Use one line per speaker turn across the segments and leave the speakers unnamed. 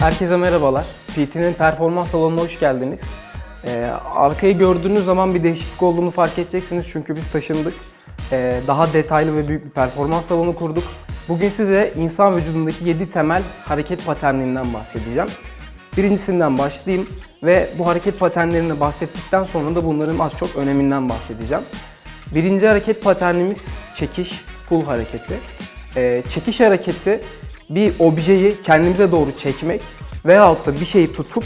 Herkese merhabalar. PT'nin performans salonuna hoş geldiniz. Ee, arkayı gördüğünüz zaman bir değişiklik olduğunu fark edeceksiniz çünkü biz taşındık. Ee, daha detaylı ve büyük bir performans salonu kurduk. Bugün size insan vücudundaki 7 temel hareket paterninden bahsedeceğim. Birincisinden başlayayım ve bu hareket paternlerini bahsettikten sonra da bunların az çok öneminden bahsedeceğim. Birinci hareket paternimiz çekiş, pull hareketi. Ee, çekiş hareketi bir objeyi kendimize doğru çekmek veyahut da bir şeyi tutup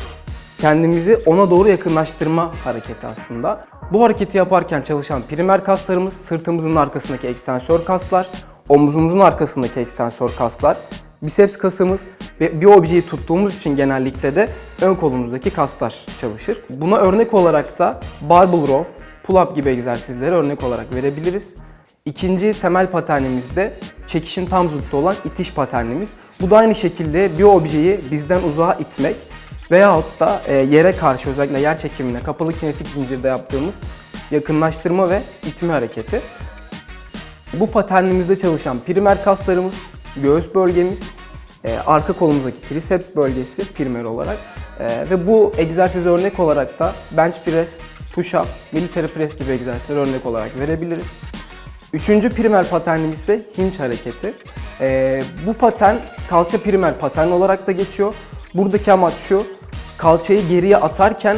kendimizi ona doğru yakınlaştırma hareketi aslında. Bu hareketi yaparken çalışan primer kaslarımız sırtımızın arkasındaki ekstensör kaslar, omuzumuzun arkasındaki ekstensör kaslar, biceps kasımız ve bir objeyi tuttuğumuz için genellikle de ön kolumuzdaki kaslar çalışır. Buna örnek olarak da barbell row, pull-up gibi egzersizleri örnek olarak verebiliriz. İkinci temel paternimiz de çekişin tam zıttı olan itiş paternimiz. Bu da aynı şekilde bir objeyi bizden uzağa itmek veyahut da e, yere karşı özellikle yer çekimine kapalı kinetik zincirde yaptığımız yakınlaştırma ve itme hareketi. Bu paternimizde çalışan primer kaslarımız, göğüs bölgemiz, e, arka kolumuzdaki triceps bölgesi primer olarak E, ve bu egzersiz örnek olarak da bench press, push up, military press gibi egzersizler örnek olarak verebiliriz. Üçüncü primer paternimiz ise hinge hareketi. E, bu patern kalça primer patern olarak da geçiyor. Buradaki amaç şu, kalçayı geriye atarken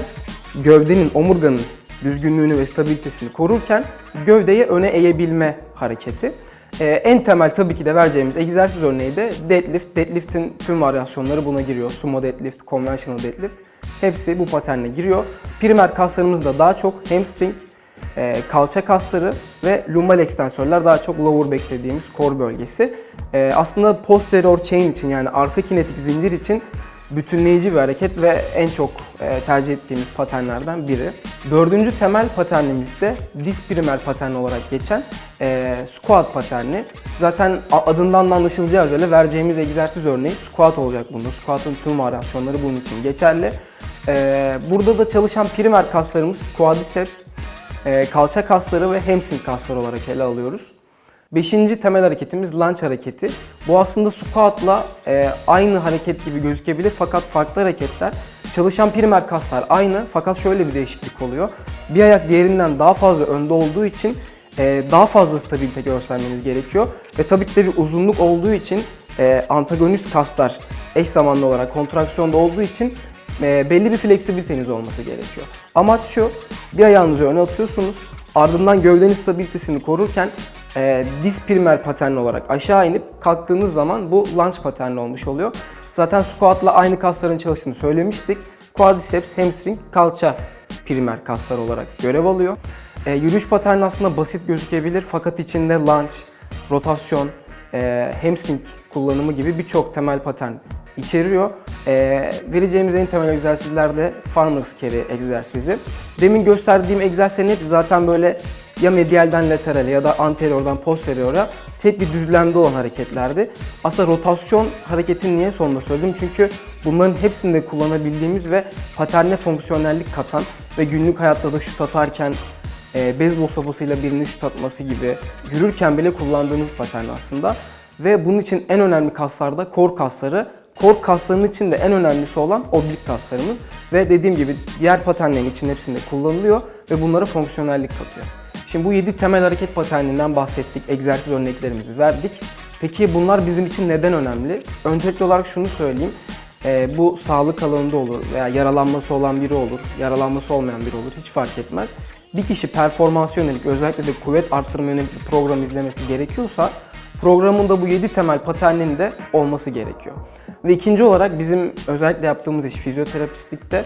gövdenin, omurganın düzgünlüğünü ve stabilitesini korurken gövdeyi öne eğebilme hareketi. Ee, en temel tabii ki de vereceğimiz egzersiz örneği de deadlift. Deadlift'in tüm varyasyonları buna giriyor. Sumo deadlift, conventional deadlift. Hepsi bu paterne giriyor. Primer kaslarımız da daha çok hamstring, e, kalça kasları ve lumbal ekstensörler daha çok lower back dediğimiz core bölgesi. E, aslında posterior chain için yani arka kinetik zincir için bütünleyici bir hareket ve en çok e, tercih ettiğimiz paternlerden biri. Dördüncü temel paternimiz de diz primer patern olarak geçen squat paterni. Zaten adından da anlaşılacağı üzere vereceğimiz egzersiz örneği squat olacak bunda. Squat'ın tüm varyasyonları bunun için geçerli. Burada da çalışan primer kaslarımız quadriceps, kalça kasları ve hamstring kasları olarak ele alıyoruz. Beşinci temel hareketimiz lunge hareketi. Bu aslında squat'la e, aynı hareket gibi gözükebilir fakat farklı hareketler. Çalışan primer kaslar aynı fakat şöyle bir değişiklik oluyor. Bir ayak diğerinden daha fazla önde olduğu için e, daha fazla stabilite göstermeniz gerekiyor. Ve tabii ki de bir uzunluk olduğu için e, antagonist kaslar eş zamanlı olarak kontraksiyonda olduğu için e, belli bir fleksibiliteniz olması gerekiyor. Amaç şu, bir ayağınızı öne atıyorsunuz, ardından gövdenin stabilitesini korurken e, diz primer paterni olarak aşağı inip kalktığınız zaman bu lunge paterni olmuş oluyor. Zaten squat'la aynı kasların çalıştığını söylemiştik. Quadriceps, hamstring, kalça primer kaslar olarak görev alıyor. E, yürüyüş paterni aslında basit gözükebilir fakat içinde lunge, rotasyon, e, hamstring kullanımı gibi birçok temel patern içeriyor. E, vereceğimiz en temel egzersizler de farmer's carry egzersizi. Demin gösterdiğim egzersizlerin hepsi zaten böyle ya medialden laterale ya da anteriordan posteriora tek bir düzlemde olan hareketlerdi. Aslında rotasyon hareketini niye sonunda söyledim? Çünkü bunların hepsinde kullanabildiğimiz ve paterne fonksiyonellik katan ve günlük hayatta da şut atarken e, beyzbol sopasıyla birini şut atması gibi yürürken bile kullandığınız patern aslında. Ve bunun için en önemli kaslar da kor kasları. Kor kaslarının içinde en önemlisi olan oblik kaslarımız. Ve dediğim gibi diğer paternlerin için hepsinde kullanılıyor ve bunlara fonksiyonellik katıyor. Şimdi bu 7 temel hareket paterninden bahsettik, egzersiz örneklerimizi verdik. Peki bunlar bizim için neden önemli? Öncelikli olarak şunu söyleyeyim. Ee, bu sağlık alanında olur veya yaralanması olan biri olur, yaralanması olmayan biri olur hiç fark etmez. Bir kişi performansı yönelik özellikle de kuvvet arttırma yönelik bir program izlemesi gerekiyorsa programında bu 7 temel paternin de olması gerekiyor. Ve ikinci olarak bizim özellikle yaptığımız iş fizyoterapistlikte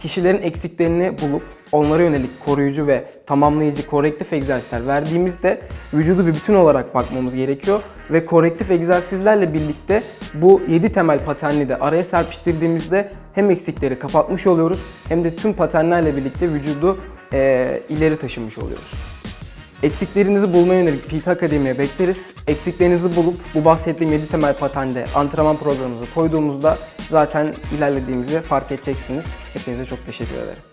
kişilerin eksiklerini bulup onlara yönelik koruyucu ve tamamlayıcı korektif egzersizler verdiğimizde vücudu bir bütün olarak bakmamız gerekiyor ve korektif egzersizlerle birlikte bu 7 temel paterni de araya serpiştirdiğimizde hem eksikleri kapatmış oluyoruz hem de tüm paternlerle birlikte vücudu eee, ileri taşımış oluyoruz. Eksiklerinizi bulmaya yönelik PT Akademi'ye bekleriz. Eksiklerinizi bulup bu bahsettiğim 7 temel paternde antrenman programımızı koyduğumuzda zaten ilerlediğimizi fark edeceksiniz. Hepinize çok teşekkür ederim.